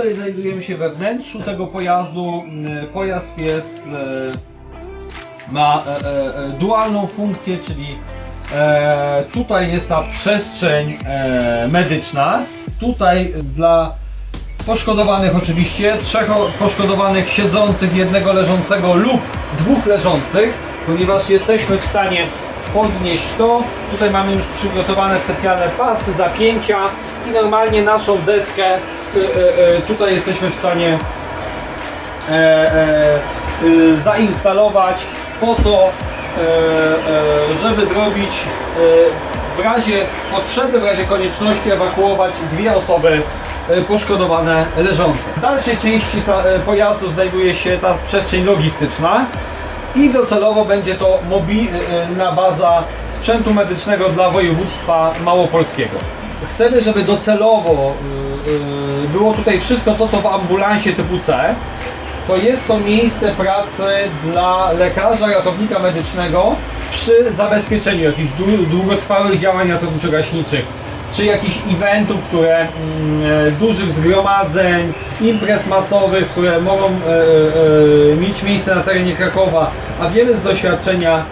Tutaj znajdujemy się we wnętrzu tego pojazdu. Mm, Pojazd jest, e, ma e, e, dualną funkcję, czyli tutaj jest ta przestrzeń medyczna. Tutaj dla poszkodowanych oczywiście, trzech poszkodowanych siedzących, jednego leżącego lub dwóch leżących, ponieważ jesteśmy w stanie podnieść to. Tutaj mamy już przygotowane specjalne pasy, zapięcia i normalnie naszą deskę tutaj jesteśmy w stanie e, e, e, zainstalować po to, e, e, żeby zrobić e, w razie potrzeby, w razie konieczności ewakuować dwie osoby e, poszkodowane leżące. W dalszej części e, pojazdu znajduje się ta przestrzeń logistyczna i docelowo będzie to mobilna baza sprzętu medycznego dla województwa małopolskiego. Chcemy, żeby docelowo y, y, było tutaj wszystko to, co w ambulansie typu C. To jest to miejsce pracy dla lekarza, ratownika medycznego przy zabezpieczeniu jakichś dłu- długotrwałych działań ratowniczo-gaśniczych, czy jakichś eventów, które mm, e, dużych zgromadzeń, imprez masowych, które mogą e, e, mieć miejsce na terenie Krakowa, a wiemy z doświadczenia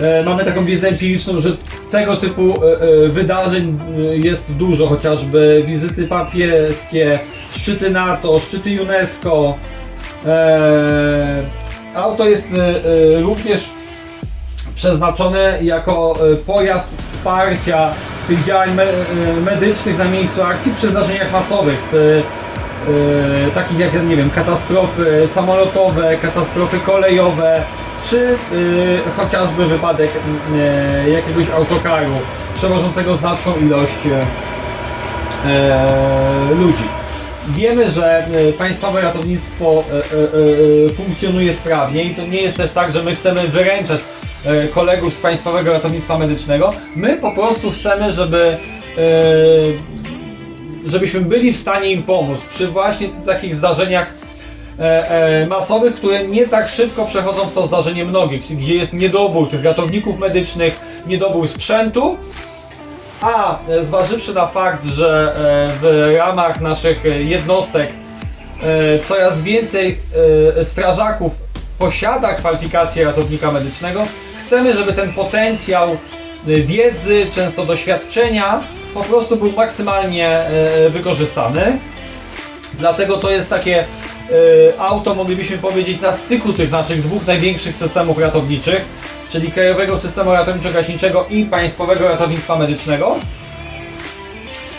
E, Mamy taką wiedzę empiryczną, że tego typu e, e, wydarzeń jest dużo, chociażby wizyty papieskie, szczyty NATO, szczyty UNESCO. Auto jest również przeznaczone jako pojazd wsparcia tych działań me, medycznych na miejscu akcji przy zdarzeniach masowych. Takich jak, nie wiem, katastrofy samolotowe, katastrofy kolejowe, czy e, chociażby wypadek e, jakiegoś autokaru przewożącego znaczną ilość e, ludzi. Wiemy, że e, państwowe ratownictwo e, e, funkcjonuje sprawnie i to nie jest też tak, że my chcemy wyręczać kolegów z Państwowego Ratownictwa Medycznego. My po prostu chcemy, żeby żebyśmy byli w stanie im pomóc przy właśnie takich zdarzeniach e, e, masowych, które nie tak szybko przechodzą w to zdarzenie mnogie, gdzie jest niedobór tych ratowników medycznych, niedobór sprzętu, a e, zważywszy na fakt, że e, w ramach naszych jednostek coraz więcej strażaków posiada kwalifikację ratownika medycznego, chcemy, żeby ten potencjał wiedzy, często doświadczenia po prostu był maksymalnie wykorzystany. Dlatego to jest takie auto, moglibyśmy powiedzieć, na styku tych naszych dwóch największych systemów ratowniczych, czyli Krajowego Systemu Ratowniczo-Gaśniczego i Państwowego Ratownictwa Medycznego.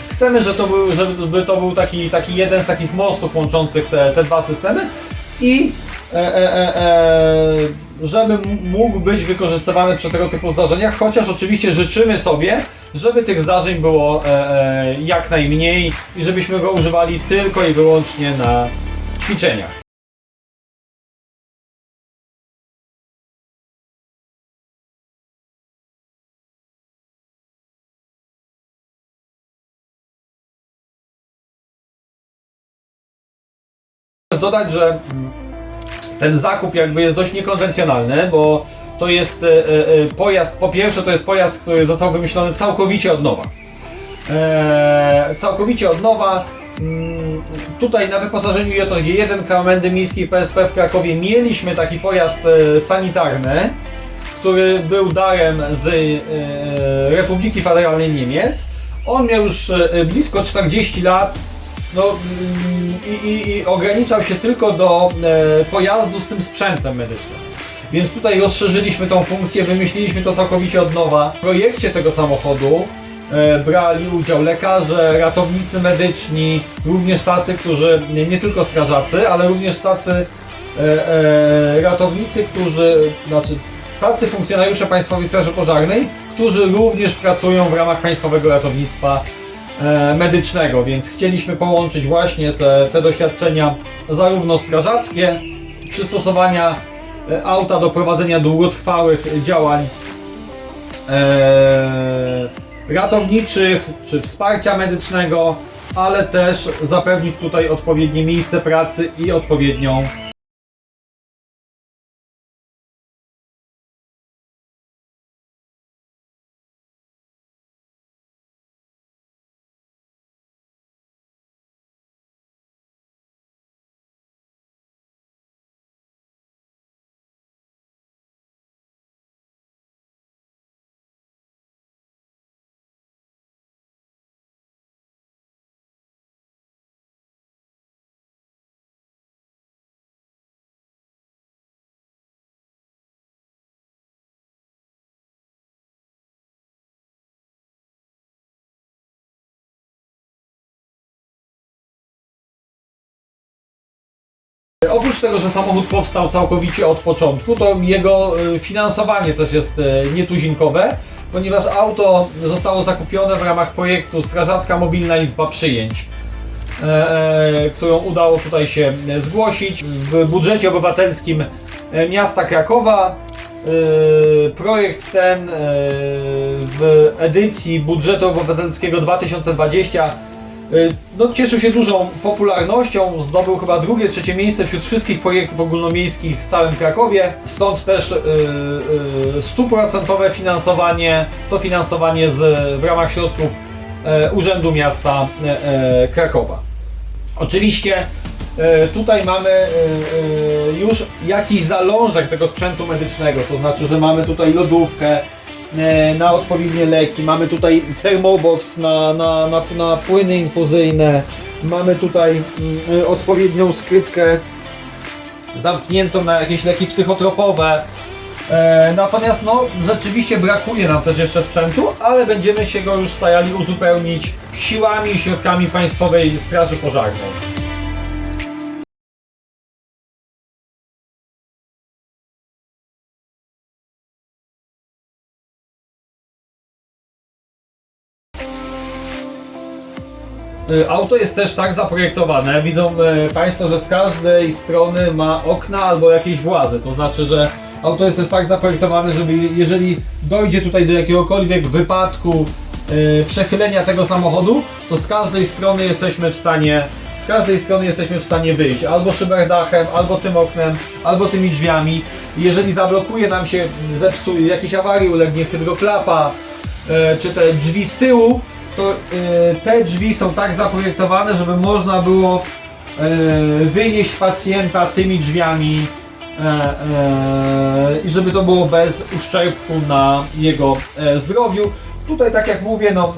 Chcemy, że to był, żeby to był taki, taki jeden z takich mostów łączących te, te dwa systemy i e, e, e, e, żeby mógł być wykorzystywany przy tego typu zdarzeniach, chociaż oczywiście życzymy sobie, żeby tych zdarzeń było e, e, jak najmniej i żebyśmy go używali tylko i wyłącznie na ćwiczeniach. dodać, że mm, ten zakup jakby jest dość niekonwencjonalny, bo to jest e, e, e, pojazd, po pierwsze to jest pojazd, który został wymyślony całkowicie od nowa. E, całkowicie od nowa. Tutaj na wyposażeniu JG1 Komendy Miejskiej PSP w Krakowie mieliśmy taki pojazd e, sanitarny, który był darem z e, Republiki Federalnej Niemiec. On miał już e, blisko 40 lat, no, mm, i, i, i ograniczał się tylko do pojazdu z tym sprzętem medycznym. Więc tutaj rozszerzyliśmy tą funkcję, wymyśliliśmy to całkowicie od nowa. W projekcie tego samochodu brali udział lekarze, ratownicy medyczni, również tacy, którzy, nie, nie tylko strażacy, ale również tacy e, e, ratownicy, którzy, znaczy tacy funkcjonariusze Państwowej Straży Pożarnej, którzy również pracują w ramach Państwowego Ratownictwa e, medycznego, więc chcieliśmy połączyć właśnie te, te doświadczenia zarówno strażackie, przystosowania e, auta do prowadzenia długotrwałych działań e, ratowniczych czy wsparcia medycznego, ale też zapewnić tutaj odpowiednie miejsce pracy i odpowiednią oprócz tego, że samochód powstał całkowicie od początku, to jego e, finansowanie też jest e, nietuzinkowe, ponieważ auto zostało zakupione w ramach projektu Strażacka Mobilna Izba Przyjęć, e, e, którą udało tutaj się e, zgłosić w budżecie obywatelskim miasta Krakowa. Projekt ten w edycji budżetu obywatelskiego 2020 Y, No, cieszył się dużą popularnością, zdobył chyba drugie, trzecie miejsce wśród wszystkich projektów ogólnomiejskich w całym Krakowie. Stąd też y, y, stuprocentowe finansowanie, to finansowanie z, w ramach środków e, Urzędu Miasta e, e, Krakowa. Oczywiście tutaj mamy już jakiś zalążek tego sprzętu medycznego, to znaczy, że mamy tutaj lodówkę na odpowiednie leki, mamy tutaj thermobox na, na, na, na płyny infuzyjne, mamy tutaj mm, e, odpowiednią skrytkę zamkniętą na jakieś leki psychotropowe. E, natomiast no, rzeczywiście brakuje nam też jeszcze sprzętu, ale będziemy się go już starali uzupełnić siłami i środkami Państwowej Straży Pożarnej. Auto jest też tak zaprojektowane, widzą y, Państwo, że z każdej strony ma okna albo jakieś włazy. To znaczy, że auto jest też tak zaprojektowane, żeby jeżeli dojdzie tutaj do jakiegokolwiek wypadku, y, przechylenia tego samochodu, to z każdej strony jesteśmy w stanie z każdej strony jesteśmy w stanie wyjść, albo szyberdachem, albo tym oknem, albo tymi drzwiami. Jeżeli zablokuje nam się, zepsuje, jakiejś awarii ulegnie hydroklapa, czy te drzwi z tyłu, to e, te drzwi są tak zaprojektowane, żeby można było e, wynieść pacjenta tymi drzwiami e, e, i żeby to było bez uszczerbku na jego e, zdrowiu. Tutaj, tak jak mówię, no,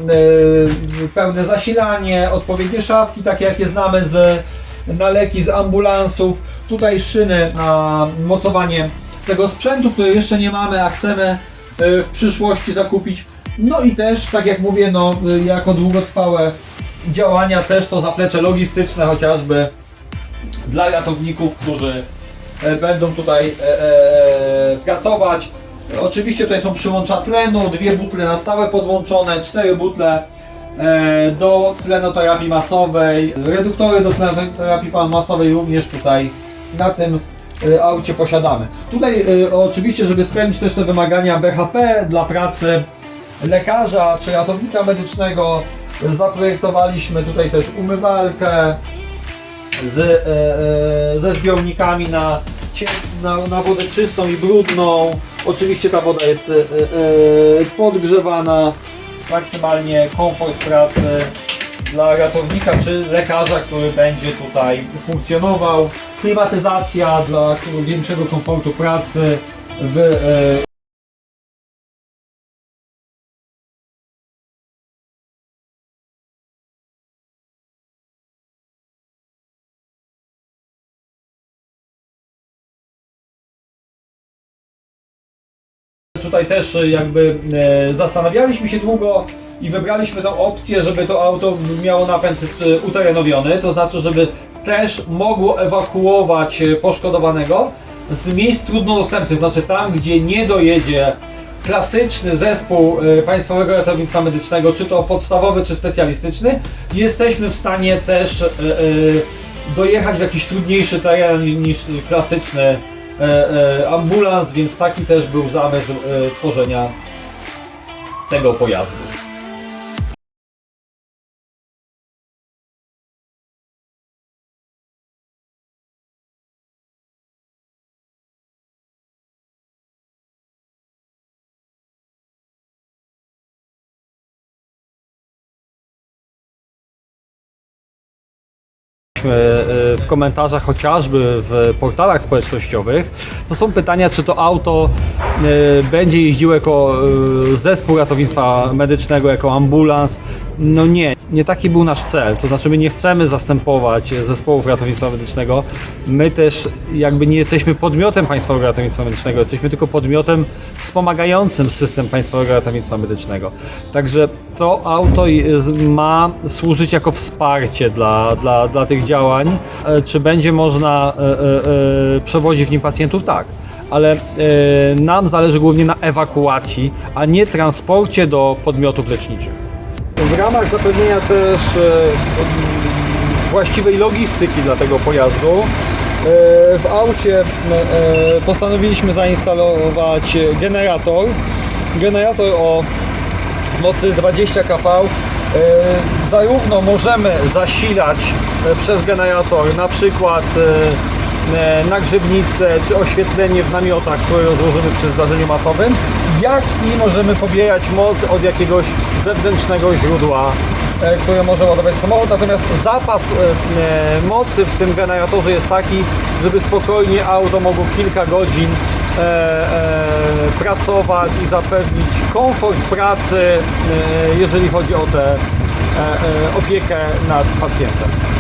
pełne zasilanie, odpowiednie szafki, takie jakie znamy z na leki z ambulansów. Tutaj szyny na mocowanie tego sprzętu, który jeszcze nie mamy, a chcemy w przyszłości zakupić. No i też, tak jak mówię, no, e, jako długotrwałe działania też to zaplecze logistyczne chociażby dla ratowników, którzy e, będą tutaj e, e, pracować. Oczywiście tutaj są przyłącza tlenu, dwie butle na stałe podłączone, cztery butle e, do tlenoterapii masowej, reduktory do tlenoterapii masowej również tutaj na tym e, aucie posiadamy. Tutaj e, oczywiście, żeby spełnić też te wymagania BHP dla pracy lekarza czy ratownika medycznego, zaprojektowaliśmy tutaj też umywalkę, z, e, e, ze zbiornikami na, na, na wodę czystą i brudną. Oczywiście ta woda jest e, podgrzewana, maksymalnie komfort pracy dla ratownika czy lekarza, który będzie tutaj funkcjonował. Klimatyzacja dla większego komfortu pracy w Tutaj też e, jakby e, zastanawialiśmy się długo i wybraliśmy tą opcję, żeby to auto miało napęd e, uterenowiony, to znaczy, żeby też mogło ewakuować e, poszkodowanego z miejsc trudno dostępnych, znaczy tam, gdzie nie dojedzie klasyczny zespół Państwowego Ratownictwa Medycznego, czy to podstawowy, czy specjalistyczny, jesteśmy w stanie też dojechać w jakiś trudniejszy teren niż klasyczny e, e, ambulans, więc taki też był zamysł e, tworzenia tego pojazdu. W komentarzach, chociażby w portalach społecznościowych, to są pytania, czy to auto e, będzie jeździło jako e, zespół ratownictwa medycznego, jako ambulans. No nie, nie taki był nasz cel. To znaczy, my nie chcemy zastępować zespołów ratownictwa medycznego. My też jakby nie jesteśmy podmiotem Państwowego Ratownictwa Medycznego, jesteśmy tylko podmiotem wspomagającym system Państwowego Ratownictwa Medycznego. Także to auto ma służyć jako wsparcie dla, dla, dla tych działań. E, czy będzie można e, e, przewozić w nim pacjentów? Tak. Ale nam zależy głównie na ewakuacji, a nie transporcie do podmiotów leczniczych. W ramach zapewnienia też właściwej logistyki dla tego pojazdu w aucie postanowiliśmy zainstalować generator. Generator o mocy 20 kV. Zarówno możemy zasilać przez generator na przykład e, e, nagrzewnicę czy oświetlenie w namiotach, które rozłożymy przy zdarzeniu masowym, jak i możemy pobierać moc od jakiegoś zewnętrznego źródła, e, które może ładować samochód. Natomiast zapas e, e, mocy w tym generatorze jest taki, żeby spokojnie auto mogło kilka godzin e, e, pracować i zapewnić komfort pracy, e, jeżeli chodzi o tę e, e, opiekę nad pacjentem.